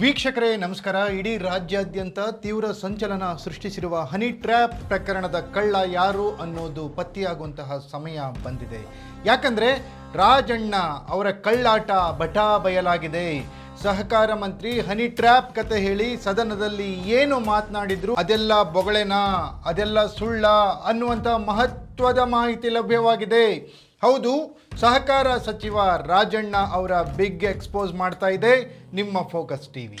ವೀಕ್ಷಕರೇ, ನಮಸ್ಕಾರ. ಇಡೀ ರಾಜ್ಯಾದ್ಯಂತ ತೀವ್ರ ಸಂಚಲನ ಸೃಷ್ಟಿಸಿರುವ ಹನಿ ಟ್ರ್ಯಾಪ್ ಪ್ರಕರಣದ ಕಳ್ಳ ಯಾರು ಅನ್ನೋದು ಪತ್ತೆಯಾಗುವಂತಹ ಸಮಯ ಬಂದಿದೆ. ಯಾಕಂದ್ರೆ ರಾಜಣ್ಣ ಅವರ ಕಳ್ಳಾಟ ಬಟಾ ಬಯಲಾಗಿದೆ ಸಹಕಾರ ಮಂತ್ರಿ ಹನಿ ಟ್ರ್ಯಾಪ್ ಕತೆ ಹೇಳಿ ಸದನದಲ್ಲಿ ಏನು ಮಾತನಾಡಿದ್ರು? ಅದೆಲ್ಲ ಬೊಗಳೆನಾ? ಅದೆಲ್ಲ ಸುಳ್ಳ ಅನ್ನುವಂಥ ಮಹತ್ವದ ಮಾಹಿತಿ ಲಭ್ಯವಾಗಿದೆ. ಹೌದು ಸಹಕಾರ ಸಚಿವ ರಾಜಣ್ಣ ಅವರ ಬಿಗ್ ಎಕ್ಸ್ಪೋಸ್ ಮಾಡ್ತಾ ಇದೆ ನಿಮ್ಮ ಫೋಕಸ್ ಟಿವಿ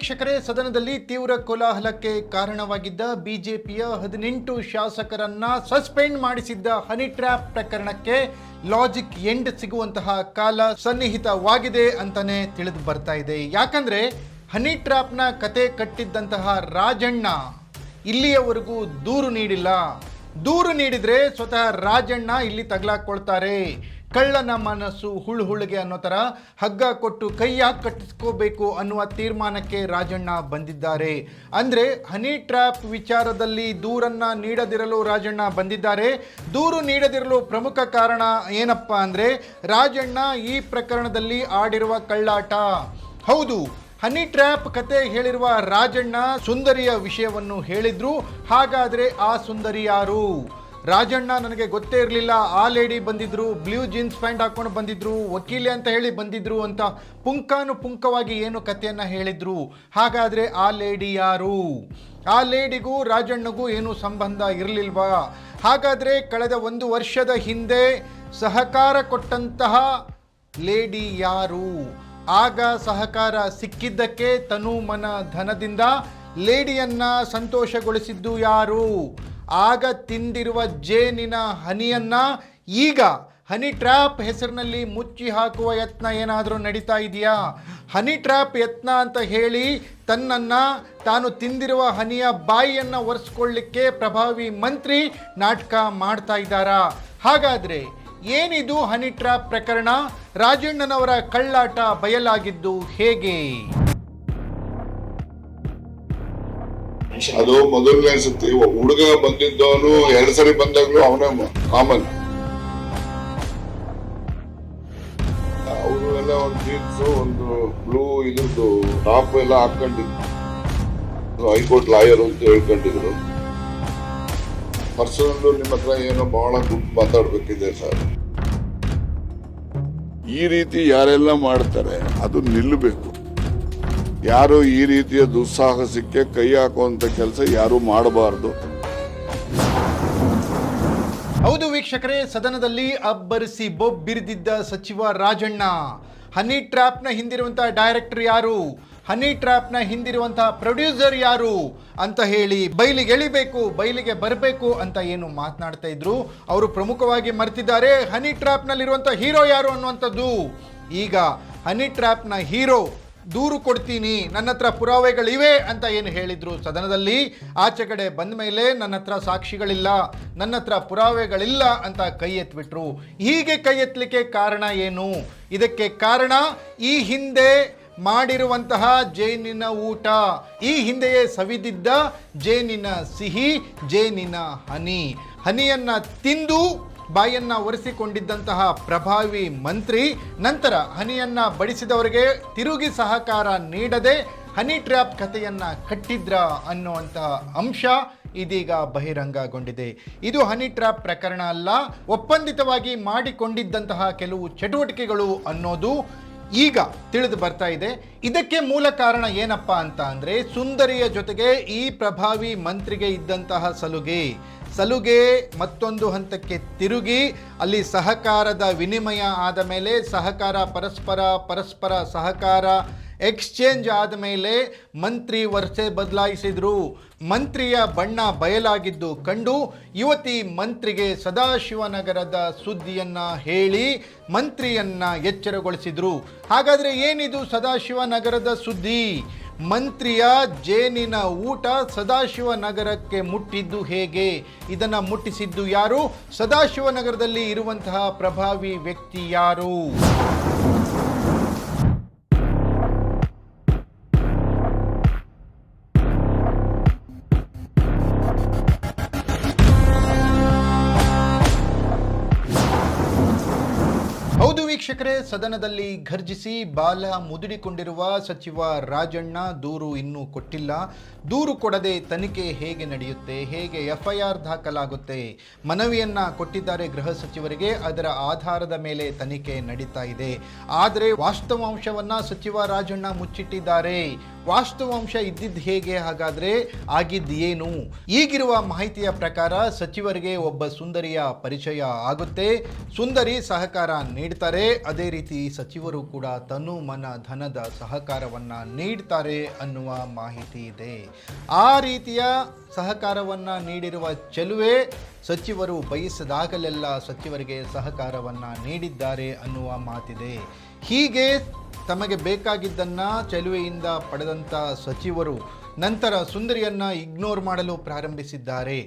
ವೀಕ್ಷಕರೇ, ಸದನದಲ್ಲಿ ತೀವ್ರ ಕೋಲಾಹಲಕ್ಕೆ ಕಾರಣವಾಗಿದ್ದ ಬಿಜೆಪಿಯ ಹದಿನೆಂಟು ಶಾಸಕರನ್ನ ಸಸ್ಪೆಂಡ್ ಮಾಡಿಸಿದ್ದ ಹನಿ ಟ್ರ್ಯಾಪ್ ಪ್ರಕರಣಕ್ಕೆ ಲಾಜಿಕ್ ಎಂಡ್ ಸಿಗುವಂತಹ ಕಾಲ ಸನ್ನಿಹಿತವಾಗಿದೆ ಅಂತಾನೆ ತಿಳಿದು ಬರ್ತಾ ಇದೆ. ಯಾಕಂದ್ರೆ ಹನಿ ಟ್ರ್ಯಾಪ್ನ ಕತೆ ಕಟ್ಟಿದ್ದಂತಹ ರಾಜಣ್ಣ ಇಲ್ಲಿಯವರೆಗೂ ದೂರು ನೀಡಿಲ್ಲ. ದೂರು ನೀಡಿದ್ರೆ ಸ್ವತಃ ರಾಜಣ್ಣ ಇಲ್ಲಿ ತಗಲಾಕೊಳ್ತಾರೆ. ಕಳ್ಳನ ಮನಸ್ಸು ಹುಳು ಹುಳಿಗೆ ಅನ್ನೋ ಥರ ಹಗ್ಗ ಕೊಟ್ಟು ಕೈಯಾಗಿ ಕಟ್ಟಿಸ್ಕೋಬೇಕು ಅನ್ನುವ ತೀರ್ಮಾನಕ್ಕೆ ರಾಜಣ್ಣ ಬಂದಿದ್ದಾರೆ. ಅಂದರೆ ಹನಿ ಟ್ರ್ಯಾಪ್ ವಿಚಾರದಲ್ಲಿ ದೂರನ್ನು ನೀಡದಿರಲು ರಾಜಣ್ಣ ಬಂದಿದ್ದಾರೆ. ದೂರು ನೀಡದಿರಲು ಪ್ರಮುಖ ಕಾರಣ ಏನಪ್ಪ ಅಂದರೆ ರಾಜಣ್ಣ ಈ ಪ್ರಕರಣದಲ್ಲಿ ಆಡಿರುವ ಕಳ್ಳಾಟ. ಹೌದು ಹನಿ ಟ್ರ್ಯಾಪ್ ಕತೆ ಹೇಳಿರುವ ರಾಜಣ್ಣ ಸುಂದರಿಯ ವಿಷಯವನ್ನು ಹೇಳಿದ್ರು. ಹಾಗಾದರೆ ಆ ಸುಂದರಿ ಯಾರು? ರಾಜಣ್ಣ ನನಗೆ ಗೊತ್ತೇ ಇರಲಿಲ್ಲ. ಆ ಲೇಡಿ ಬಂದಿದ್ರು, ಬ್ಲೂ ಜೀನ್ಸ್ ಪ್ಯಾಂಟ್ ಹಾಕೊಂಡು ಬಂದಿದ್ರು, ವಕೀಲೆ ಅಂತ ಹೇಳಿ ಬಂದಿದ್ರು ಅಂತ ಪುಂಕಾನು ಪುಂಕವಾಗಿ ಏನು ಕಥೆಯನ್ನ ಹೇಳಿದ್ರು. ಹಾಗಾದ್ರೆ ಆ ಲೇಡಿ ಯಾರು? ಆ ಲೇಡಿಗೂ ರಾಜಣ್ಣಗೂ ಏನು ಸಂಬಂಧ ಇರಲಿಲ್ವಾ? ಹಾಗಾದ್ರೆ ಕಳೆದ ಒಂದು ವರ್ಷದ ಹಿಂದೆ ಸಹಕಾರ ಕೊಟ್ಟಂತಹ ಲೇಡಿ ಯಾರು? ಆಗ ಸಹಕಾರ ಸಿಕ್ಕಿದ್ದಕ್ಕೆ ತನು ಮನ ಧನದಿಂದ ಲೇಡಿಯನ್ನ ಸಂತೋಷಗೊಳಿಸಿದ್ದು ಯಾರು? ಆಗ ತಿಂದಿರುವ ಜೇನಿನ ಹನಿಯನ್ನ ಈಗ ಹನಿ ಟ್ರ್ಯಾಪ್ ಹೆಸರಿನಲ್ಲಿ ಮುಚ್ಚಿ ಹಾಕುವ ಯತ್ನ ಏನಾದರೂ ನಡೀತಾ ಇದೆಯಾ? ಹನಿ ಟ್ರ್ಯಾಪ್ ಯತ್ನ ಅಂತ ಹೇಳಿ ತನ್ನನ್ನು ತಾನು ತಿಂದಿರುವ ಹನಿಯ ಬಾಯಿಯನ್ನು ಒರೆಸ್ಕೊಳ್ಳಿಕ್ಕೆ ಪ್ರಭಾವಿ ಮಂತ್ರಿ ನಾಟಕ ಮಾಡ್ತಾ ಇದ್ದಾರಾ? ಹಾಗಾದರೆ ಏನಿದು ಹನಿ ಟ್ರ್ಯಾಪ್ ಪ್ರಕರಣ? ರಾಜಣ್ಣನವರ ಕಳ್ಳಾಟ ಬಯಲಾಗಿದ್ದು ಹೇಗೆ? ಅದು ಮೊದಲನೇ ಸತಿ ಹುಡುಗ ಬಂದಿದ್ದವನು ಎರಡ್ ಸರಿ ಬಂದಾಗ್ಲೂ ಅವನೇ ಕಾಮನ್ ಅವರು ಎಲ್ಲ ಒಂದು ಜೀನ್ಸ್ ಒಂದು ಬ್ಲೂ ಇದ್ರದ್ದು ಟಾಪ್ ಎಲ್ಲ ಹಾಕೊಂಡಿದ್ರು ಹೈಕೋರ್ಟ್ ಲಾಯರ್ ಅಂತ ಹೇಳ್ಕೊಂಡಿದ್ರು. ಪರ್ಸನಲ್ ನಿಮ್ಮ ಹತ್ರ ಏನೋ ಬಹಳ ದುಡ್ಡು ಮಾತಾಡ್ಬೇಕಿದೆ ಸರ್. ಈ ರೀತಿ ಯಾರೆಲ್ಲ ಮಾಡ್ತಾರೆ, ಅದು ನಿಲ್ಲಬೇಕು ಯಾರು ಈ ರೀತಿಯ ದುಸ್ಸಾಹಸಕ್ಕೆ ಕೈ ಹಾಕುವಂತ ಕೆಲಸ ಯಾರು ಮಾಡಬಾರದು. ಹೌದು ವೀಕ್ಷಕರೇ, ಸದನದಲ್ಲಿ ಅಬ್ಬರಿಸಿ ಬೊಬ್ಬಿರಿದಿದ್ದ ಸಚಿವ ರಾಜಣ್ಣ. ಹನಿ ಟ್ರ್ಯಾಪ್ನ ಹಿಂದಿರುವಂತಹ ಡೈರೆಕ್ಟರ್ ಯಾರು? ಹನಿ ಟ್ರ್ಯಾಪ್ನ ಹಿಂದಿರುವಂತಹ ಪ್ರೊಡ್ಯೂಸರ್ ಯಾರು? ಅಂತ ಹೇಳಿ ಬೈಲಿಗೆ ಎಳಿಬೇಕು, ಬೈಲಿಗೆ ಬರಬೇಕು ಅಂತ ಏನು ಮಾತನಾಡ್ತಾ ಇದ್ರು. ಅವರು ಪ್ರಮುಖವಾಗಿ ಮರೆತಿದ್ದಾರೆ, ಹನಿ ಟ್ರ್ಯಾಪ್ನಲ್ಲಿರುವಂಥ ಹೀರೋ ಯಾರು ಅನ್ನುವಂಥದ್ದು. ಈಗ ಹನಿ ಟ್ರ್ಯಾಪ್ನ ಹೀರೋ ದೂರು ಕೊಡ್ತೀನಿ, ನನ್ನ ಹತ್ರ ಪುರಾವೆಗಳಿವೆ ಅಂತ ಏನು ಹೇಳಿದ್ರು ಸದನದಲ್ಲಿ, ಆಚೆ ಕಡೆ ಬಂದ ಮೇಲೆ ನನ್ನ ಹತ್ರ ಸಾಕ್ಷಿಗಳಿಲ್ಲ, ನನ್ನ ಹತ್ರ ಪುರಾವೆಗಳಿಲ್ಲ ಅಂತ ಕೈ ಎತ್ಬಿಟ್ರು. ಹೀಗೆ ಕೈ ಎತ್ತಲಿಕ್ಕೆ ಕಾರಣ ಏನು? ಇದಕ್ಕೆ ಕಾರಣ ಈ ಹಿಂದೆ ಮಾಡಿರುವಂತಹ ಜೇನಿನ ಊಟ, ಈ ಹಿಂದೆಯೇ ಸವಿದಿದ್ದ ಜೇನಿನ ಸಿಹಿ, ಜೇನಿನ ಹನಿ. ಹನಿಯನ್ನು ತಿಂದು ಬಾಯನ್ನ ಒರೆಸಿಕೊಂಡಿದ್ದಂತಹ ಪ್ರಭಾವಿ ಮಂತ್ರಿ, ನಂತರ ಹನಿಯನ್ನ ಬಡಿಸಿದವರಿಗೆ ತಿರುಗಿ ಸಹಕಾರ ನೀಡದೆ ಹನಿ ಟ್ರ್ಯಾಪ್ ಕಥೆಯನ್ನ ಕಟ್ಟಿದ್ರ ಅನ್ನುವಂತಹ ಅಂಶ ಇದೀಗ ಬಹಿರಂಗಗೊಂಡಿದೆ. ಇದು ಹನಿ ಟ್ರ್ಯಾಪ್ ಪ್ರಕರಣ ಅಲ್ಲ, ಒಪ್ಪಂದಿತವಾಗಿ ಮಾಡಿಕೊಂಡಿದ್ದಂತಹ ಕೆಲವು ಚಟುವಟಿಕೆಗಳು ಅನ್ನೋದು ಈಗ ತಿಳಿದು ಬರ್ತಾ ಇದೆ. ಇದಕ್ಕೆ ಮೂಲ ಕಾರಣ ಏನಪ್ಪಾ ಅಂತ ಅಂದ್ರೆ ಸುಂದರಿಯ ಜೊತೆಗೆ ಈ ಪ್ರಭಾವಿ ಮಂತ್ರಿಗೆ ಇದ್ದಂತಹ ಸಲುಗೆ. ಸಲುಗೆ ಮತ್ತೊಂದು ಹಂತಕ್ಕೆ ತಿರುಗಿ, ಅಲ್ಲಿ ಸಹಕಾರದ ವಿನಿಮಯ ಆದ ಮೇಲೆ ಸಹಕಾರ ಪರಸ್ಪರ ಪರಸ್ಪರ ಸಹಕಾರ ಎಕ್ಸ್ಚೇಂಜ್ ಆದ ಮೇಲೆ ಮಂತ್ರಿ ವರ್ಷೆ ಬದಲಾಯಿಸಿದ್ರು. ಮಂತ್ರಿಯ ಬಣ್ಣ ಬಯಲಾಗಿದ್ದು ಕಂಡು ಯುವತಿ ಮಂತ್ರಿಗೆ ಸದಾಶಿವನಗರದ ಸುದ್ದಿಯನ್ನ ಹೇಳಿ ಮಂತ್ರಿಯನ್ನ ಎಚ್ಚರಗೊಳಿಸಿದ್ರು. ಹಾಗಾದ್ರೆ ಏನಿದು ಸದಾಶಿವನಗರದ ಸುದ್ದಿ? ಮಂತ್ರಿಯ ಜೇನಿನ ಊಟ ಸದಾಶಿವನಗರಕ್ಕೆ ಮುಟ್ಟಿದ್ದು ಹೇಗೆ? ಇದನ್ನು ಮುಟ್ಟಿಸಿದ್ದು ಯಾರು? ಸದಾಶಿವನಗರದಲ್ಲಿ ಇರುವಂತಹ ಪ್ರಭಾವಿ ವ್ಯಕ್ತಿ ಯಾರು? ವೀಕ್ಷಕರೇ, ಸದನದಲ್ಲಿ ಘರ್ಜಿಸಿ ಬಾಲ ಮುದುಡಿಕೊಂಡಿರುವ ಸಚಿವ ರಾಜಣ್ಣ ದೂರು ಇನ್ನೂ ಕೊಟ್ಟಿಲ್ಲ. ದೂರು ಕೊಡದೆ ತನಿಖೆ ಹೇಗೆ ನಡೆಯುತ್ತೆ, ಹೇಗೆ ಎಫ್ಐಆರ್ ದಾಖಲಾಗುತ್ತೆ, ಮನವಿಯನ್ನ ಕೊಟ್ಟಿದ್ದಾರೆ ಗೃಹ ಸಚಿವರಿಗೆ, ಅದರ ಆಧಾರದ ಮೇಲೆ ತನಿಖೆ ನಡೀತಾ ಇದೆ. ಆದರೆ ವಾಸ್ತವಾಂಶವನ್ನ ಸಚಿವ ರಾಜಣ್ಣ ಮುಚ್ಚಿಟ್ಟಿದ್ದಾರೆ. ವಾಸ್ತವಾಂಶ ಇದ್ದಿದ್ದು ಹೇಗೆ, ಹಾಗಾದ್ರೆ ಆಗಿದ್ದು ಏನು? ಈಗಿರುವ ಮಾಹಿತಿಯ ಪ್ರಕಾರ ಸಚಿವರಿಗೆ ಒಬ್ಬ ಸುಂದರಿಯ ಪರಿಚಯ ಆಗುತ್ತೆ. ಸುಂದರಿ ಸಹಕಾರ ನೀಡ್ತಾರೆ. ಅದೇ ರೀತಿ ಸಚಿವರು ಕೂಡ ತನು ಮನ ಧನದ ಸಹಕಾರವನ್ನು ನೀಡ್ತಾರೆ ಅನ್ನುವ ಮಾಹಿತಿ ಇದೆ. ಆ ರೀತಿಯ ಸಹಕಾರವನ್ನು ನೀಡಿರುವ ಚೆಲುವೆ ಸಚಿವರು ಬಯಸಿದಾಗಲೆಲ್ಲ ಸಚಿವರಿಗೆ ಸಹಕಾರವನ್ನು ನೀಡಿದ್ದಾರೆ ಅನ್ನುವ ಮಾತಿದೆ. ಹೀಗೆ ತಮಗೆ ಬೇಕಾಗಿದ್ದನ್ನ ಚೆಲುವೆಯಿಂದ ಪಡೆದಂಥ ಸಚಿವರು ನಂತರ ಸುಂದರಿಯನ್ನ ಇಗ್ನೋರ್ ಮಾಡಲು ಪ್ರಾರಂಭಿಸಿದ್ದಾರೆ.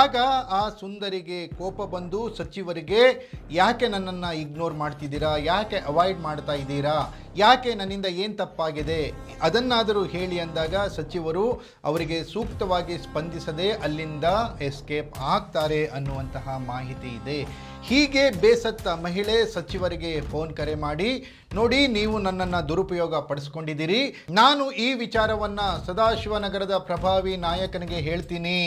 ಆಗ ಆ ಸುಂದರಿಗೆ ಕೋಪ ಬಂದು ಸಚಿವರಿಗೆ, ಯಾಕೆ ನನ್ನನ್ನು ಇಗ್ನೋರ್ ಮಾಡ್ತಿದ್ದೀರಾ? ಯಾಕೆ ಅವಾಯ್ಡ್ ಮಾಡ್ತಾ ಇದ್ದೀರಾ? ಯಾಕೆ ನನ್ನಿಂದ ಏನು ತಪ್ಪಾಗಿದೆ? ಅದನ್ನಾದರೂ ಹೇಳಿ ಅಂದಾಗ ಸಚಿವರು, ಅವರಿಗೆ ಸೂಕ್ತವಾಗಿ ಸ್ಪಂದಿಸದೆ ಅಲ್ಲಿಂದ ಎಸ್ಕೇಪ್ ಆಗ್ತಾರೆ ಅನ್ನುವಂತಹ ಮಾಹಿತಿ ಇದೆ. ಹೀಗೆ ಬೇಸತ್ತ ಮಹಿಳೆ ಸಚಿವರಿಗೆ ಫೋನ್ ಕರೆ ಮಾಡಿ, ನೋಡಿ, ನೀವು ನನ್ನನ್ನು ದುರುಪಯೋಗ ಪಡಿಸ್ಕೊಂಡಿದ್ದೀರಿ. ನಾನು ಈ ವಿಚಾರವನ್ನು ಸದಾಶಿವನಗರದ ಪ್ರಭಾವಿ ನಾಯಕನಿಗೆ ಹೇಳ್ತೀನಿ.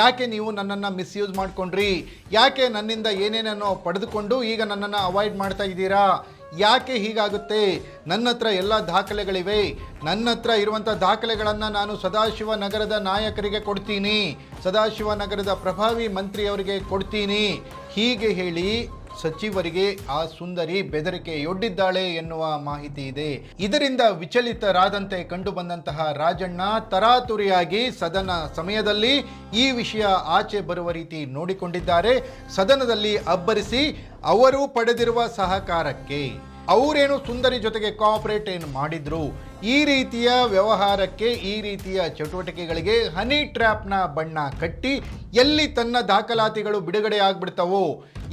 ಯಾಕೆ ನೀವು ನನ್ನನ್ನು ಮಿಸ್ಯೂಸ್ ಮಾಡಿಕೊಂಡ್ರಿ? ಯಾಕೆ ನನ್ನಿಂದ ಏನೇನೋ ಪಡೆದುಕೊಂಡು ಈಗ ನನ್ನನ್ನು ಅವಾಯ್ಡ್ ಮಾಡ್ತಾ ಇದ್ದೀರಾ? ಯಾಕೆ ಹೀಗಾಗುತ್ತೆ? ನನ್ನ ಹತ್ರ ಎಲ್ಲ ದಾಖಲೆಗಳಿವೆ. ನನ್ನ ಹತ್ರ ಇರುವಂಥ ದಾಖಲೆಗಳನ್ನು ನಾನು ಸದಾಶಿವ ನಗರದ ನಾಯಕರಿಗೆ ಕೊಡ್ತೀನಿ. ಸದಾಶಿವ ನಗರದ ಪ್ರಭಾವಿ ಮಂತ್ರಿಯವರಿಗೆ ಕೊಡ್ತೀನಿ. ಹೀಗೆ ಹೇಳಿ ಸಚಿವರಿಗೆ ಆ ಸುಂದರಿ ಬೆದರಿಕೆಯೊಡ್ಡಿದ್ದಾಳೆ ಎನ್ನುವ ಮಾಹಿತಿ ಇದೆ. ಇದರಿಂದ ವಿಚಲಿತರಾದಂತೆ ಕಂಡು ಬಂದಂತಹ ರಾಜಣ್ಣ ತರಾತುರಿಯಾಗಿ ಸದನ ಸಮಯದಲ್ಲಿ ಈ ವಿಷಯ ಆಚೆ ಬರುವ ರೀತಿ ನೋಡಿಕೊಂಡಿದ್ದಾರೆ. ಸದನದಲ್ಲಿ ಅಬ್ಬರಿಸಿ, ಅವರು ಪಡೆದಿರುವ ಸಹಕಾರಕ್ಕೆ ಅವರೇನು ಸುಂದರಿ ಜೊತೆಗೆ ಕೋಆಪರೇಟ್ ಏನು ಮಾಡಿದ್ರು? ಈ ರೀತಿಯ ವ್ಯವಹಾರಕ್ಕೆ, ಈ ರೀತಿಯ ಚಟುವಟಿಕೆಗಳಿಗೆ ಹನಿ ಟ್ರ್ಯಾಪ್ನ ಬಣ್ಣ ಕಟ್ಟಿ ಎಲ್ಲಿ ತನ್ನ ದಾಖಲಾತಿಗಳು ಬಿಡುಗಡೆ ಆಗ್ಬಿಡ್ತವೋ,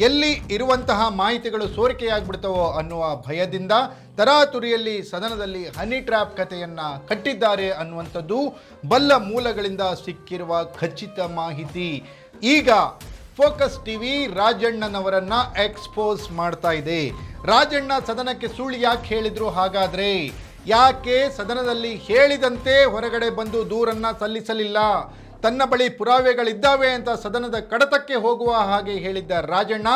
ಎಲ್ಲಿ ಇರುವಂತಹ ಮಾಹಿತಿಗಳು ಸೋರಿಕೆಯಾಗ್ಬಿಡ್ತವೋ ಅನ್ನುವ ಭಯದಿಂದ ತರಾತುರಿಯಲ್ಲಿ ಸದನದಲ್ಲಿ ಹನಿ ಟ್ರ್ಯಾಪ್ ಕಥೆಯನ್ನು ಕಟ್ಟಿದ್ದಾರೆ ಅನ್ನುವಂಥದ್ದು ಬಲ್ಲ ಮೂಲಗಳಿಂದ ಸಿಕ್ಕಿರುವ ಖಚಿತ ಮಾಹಿತಿ. ಈಗ ಫೋಕಸ್ ಟಿವಿ ರಾಜಣ್ಣನವರನ್ನ ಎಕ್ಸ್ಪೋಸ್ ಮಾಡ್ತಾ ಇದೆ. ರಾಜಣ್ಣ ಸದನಕ್ಕೆ ಸುಳ್ಳು ಯಾಕೆ ಹೇಳಿದ್ರು ಹಾಗಾದ್ರೆ? ಯಾಕೆ ಸದನದಲ್ಲಿ ಹೇಳಿದಂತೆ ಹೊರಗಡೆ ಬಂದು ದೂರನ್ನ ಸಲ್ಲಿಸಲಿಲ್ಲ? ತನ್ನ ಬಳಿ ಪುರಾವೆಗಳಿದ್ದಾವೆ ಅಂತ ಸದನದ ಕಡತಕ್ಕೆ ಹೋಗುವ ಹಾಗೆ ಹೇಳಿದ್ದ ರಾಜಣ್ಣ,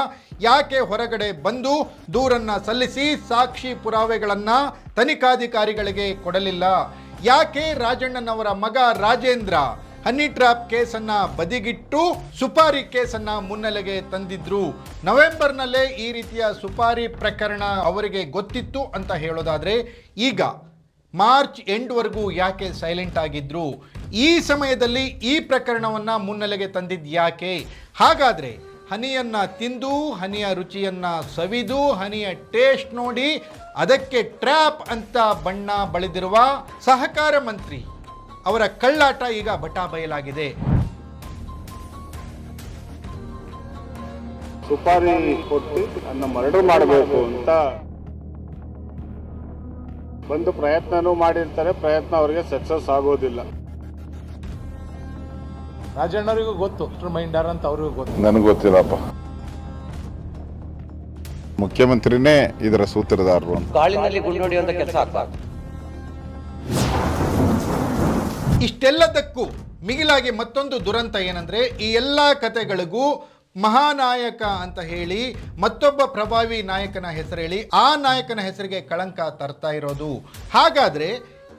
ಯಾಕೆ ಹೊರಗಡೆ ಬಂದು ದೂರನ್ನ ಸಲ್ಲಿಸಿ ಸಾಕ್ಷಿ ಪುರಾವೆಗಳನ್ನ ತನಿಖಾಧಿಕಾರಿಗಳಿಗೆ ಕೊಡಲಿಲ್ಲ? ಯಾಕೆ ರಾಜಣ್ಣನವರ ಮಗ ರಾಜೇಂದ್ರ ಹನಿ ಟ್ರಾಪ್ ಕೇಸನ್ನ ಬದಿಗಿಟ್ಟು ಸುಪಾರಿ ಕೇಸನ್ನ ಮುನ್ನೆಲೆಗೆ ತಂದಿದ್ರು. ನವೆಂಬರ್ನಲ್ಲೇ ಈ ರೀತಿಯ ಸುಪಾರಿ ಪ್ರಕರಣ ಅವರಿಗೆ ಗೊತ್ತಿತ್ತು ಅಂತ ಹೇಳೋದಾದ್ರೆ, ಈಗ ಮಾರ್ಚ್ ಎಂಡ್ವರೆಗೂ ಯಾಕೆ ಸೈಲೆಂಟ್ ಆಗಿದ್ರು? ಈ ಸಮಯದಲ್ಲಿ ಈ ಪ್ರಕರಣವನ್ನ ಮುನ್ನೆಲೆಗೆ ತಂದಿದ್ ಯಾಕೆ? ಹಾಗಾದ್ರೆ ಹನಿಯನ್ನ ತಿಂದು, ಹನಿಯ ರುಚಿಯನ್ನ ಸವಿದು, ಹನಿಯ ಟೇಸ್ಟ್ ನೋಡಿ ಅದಕ್ಕೆ ಟ್ರ್ಯಾಪ್ ಅಂತ ಬಣ್ಣ ಬಳಿದಿರುವ ಸಹಕಾರ ಮಂತ್ರಿ ಅವರ ಕಳ್ಳಾಟ ಈಗ ಬಟಾ ಬಯಲಾಗಿದೆ. ಸುಪಾರಿ ಕೊಟ್ಟು ನನ್ನ ಮರ್ಡರ್ ಮಾಡಬೇಕು ಅಂತ ಬಂದು ಪ್ರಯತ್ನನೂ ಮಾಡಿರ್ತಾರೆ ಪ್ರಯತ್ನ ಅವರಿಗೆ ಸಕ್ಸಸ್ ಆಗೋದಿಲ್ಲ. ರಾಜಣ್ಣವರಿಗೂ ಗೊತ್ತು ಮೈಂಡರ್ ಅಂತ ಅವ್ರಿಗೂ ಗೊತ್ತು. ನನಗೆ ಗೊತ್ತಿಲ್ಲಪ್ಪ. ಮುಖ್ಯಮಂತ್ರಿನೇ ಇದರ ಸೂತ್ರಧಾರರು ಅಂತ. ಗಾಳಿನಲ್ಲಿ ಅಂತ ಕೆಲಸ ಆಗ್ಬಾರ್ದು. ಇಷ್ಟೆಲ್ಲದಕ್ಕೂ ಮಿಗಿಲಾಗಿ ಮತ್ತೊಂದು ದುರಂತ ಏನಂದ್ರೆ ಈ ಎಲ್ಲ ಕತೆಗಳಿಗೂ ಮಹಾನಾಯಕ ಅಂತ ಹೇಳಿ ಮತ್ತೊಬ್ಬ ಪ್ರಭಾವಿ ನಾಯಕನ ಹೆಸರು ಹೇಳಿ ಆ ನಾಯಕನ ಹೆಸರಿಗೆ ಕಳಂಕ ತರ್ತಾ ಇರೋದು. ಹಾಗಾದ್ರೆ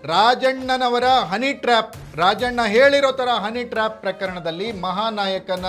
ರಾಜಣ್ಣನವರ ಹನಿ ಟ್ರ್ಯಾಪ್ ರಾಜಣ್ಣ ಹೇಳಿರೋ ಥರ ಹನಿ ಟ್ರ್ಯಾಪ್ ಪ್ರಕರಣದಲ್ಲಿ ಮಹಾನಾಯಕನ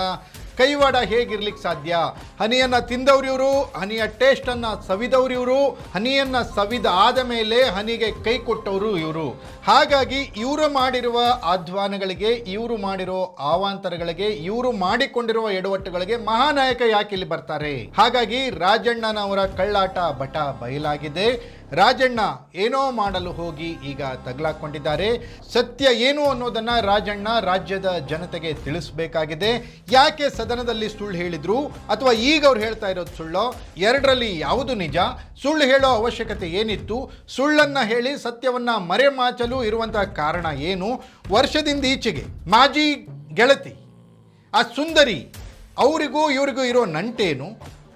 ಕೈವಾಡ ಹೇಗಿರ್ಲಿಕ್ಕೆ ಸಾಧ್ಯ? ಹನಿಯನ್ನ ತಿಂದವ್ರು ಇವರು, ಹನಿಯ ಟೇಸ್ಟನ್ನು ಸವಿದವ್ರು ಇವರು, ಹನಿಯನ್ನ ಸವಿದ ಆದ ಮೇಲೆ ಹನಿಗೆ ಕೈ ಕೊಟ್ಟವರು ಇವರು. ಹಾಗಾಗಿ ಇವರು ಮಾಡಿರುವ ಆಧ್ವಾನಗಳಿಗೆ, ಇವರು ಮಾಡಿರೋ ಆವಾಂತರಗಳಿಗೆ, ಇವರು ಮಾಡಿಕೊಂಡಿರುವ ಎಡವಟ್ಟುಗಳಿಗೆ ಮಹಾನಾಯಕ ಯಾಕೆ ಇಲ್ಲಿ ಬರ್ತಾರೆ? ಹಾಗಾಗಿ ರಾಜಣ್ಣನವರ ಕಳ್ಳಾಟ ಬಟ ಬಯಲಾಗಿದೆ. ರಾಜಣ್ಣ ಏನೋ ಮಾಡಲು ಹೋಗಿ ಈಗ ತಗಲಾಕೊಂಡಿದ್ದಾರೆ. ಸತ್ಯ ಏನು ಅನ್ನೋದನ್ನ ರಾಜಣ್ಣ ರಾಜ್ಯದ ಜನತೆಗೆ ತಿಳಿಸಬೇಕಾಗಿದೆ. ಯಾಕೆ ಸದನದಲ್ಲಿ ಸುಳ್ಳು ಹೇಳಿದ್ರು? ಅಥವಾ ಈಗ ಅವ್ರು ಹೇಳ್ತಾ ಇರೋದು ಸುಳ್ಳೋ? ಎರಡರಲ್ಲಿ ಯಾವುದು ನಿಜ? ಸುಳ್ಳು ಹೇಳೋ ಅವಶ್ಯಕತೆ ಏನಿತ್ತು? ಸುಳ್ಳನ್ನ ಹೇಳಿ ಸತ್ಯವನ್ನ ಮರೆಮಾಚಲು ಇರುವಂತಹ ಕಾರಣ ಏನು? ವರ್ಷದಿಂದ ಈಚೆಗೆ ಮಾಜಿ ಗೆಳತಿ, ಆ ಸುಂದರಿ, ಅವರಿಗೂ ಇವರಿಗೂ ಇರೋ ನಂಟೇನು?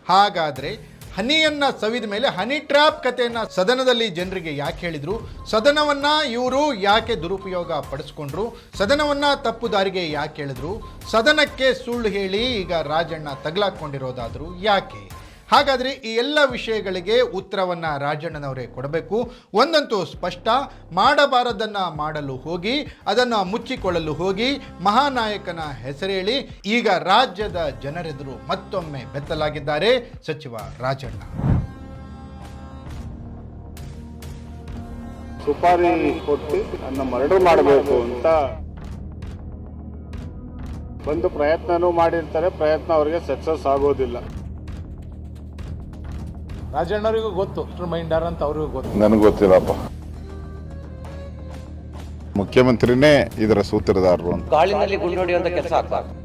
ಹಾಗಾದರೆ ಹನಿಯನ್ನ ಸವಿದ ಮೇಲೆ ಹನಿ ಟ್ರ್ಯಾಪ್ ಕಥೆಯನ್ನ ಸದನದಲ್ಲಿ ಜನರಿಗೆ ಯಾಕೆ ಹೇಳಿದ್ರು? ಸದನವನ್ನ ಇವರು ಯಾಕೆ ದುರುಪಯೋಗ ಪಡಿಸ್ಕೊಂಡ್ರು? ಸದನವನ್ನ ತಪ್ಪು ದಾರಿಗೆ ಯಾಕೆ ಹೇಳಿದ್ರು? ಸದನಕ್ಕೆ ಸುಳ್ಳು ಹೇಳಿ ಈಗ ರಾಜಣ್ಣ ತಗಲಾಕೊಂಡಿರೋದಾದ್ರು ಯಾಕೆ? ಹಾಗಾದರೆ ಈ ಎಲ್ಲ ವಿಷಯಗಳಿಗೆ ಉತ್ತರವನ್ನು ರಾಜಣ್ಣನವರೇ ಕೊಡಬೇಕು. ಒಂದಂತೂ ಸ್ಪಷ್ಟ, ಮಾಡಬಾರದನ್ನ ಮಾಡಲು ಹೋಗಿ, ಅದನ್ನು ಮುಚ್ಚಿಕೊಳ್ಳಲು ಹೋಗಿ, ಮಹಾನಾಯಕನ ಹೆಸರೇಳಿ, ಈಗ ರಾಜ್ಯದ ಜನರೆದುರು ಮತ್ತೊಮ್ಮೆ ಬೆತ್ತಲಾಗಿದ್ದಾರೆ ಸಚಿವ ರಾಜಣ್ಣ. ಸುಪಾರಿ ಕೊಟ್ಟು ನನ್ನ ಮರ್ಡರ್ ಮಾಡಬೇಕು ಅಂತ ಒಂದು ಪ್ರಯತ್ನನೂ ಮಾಡಿರ್ತಾರೆ, ಪ್ರಯತ್ನ ಅವರಿಗೆ ಸಕ್ಸಸ್ ಆಗೋದಿಲ್ಲ. ರಾಜಣ್ಣವರಿಗೂ ಗೊತ್ತು ಮೈಂಡರ್ ಅಂತ ಅವ್ರಿಗೂ ಗೊತ್ತು. ನನಗೆ ಗೊತ್ತಿಲ್ಲಪ್ಪ. ಮುಖ್ಯಮಂತ್ರಿನೇ ಇದರ ಸೂತ್ರಧಾರರು ಅಂತ. ಗಾಳಿನಲ್ಲಿ ಗುಂಡೋಡಿ ಕೆಲಸ ಆಗ್ಬಾರ್ದು.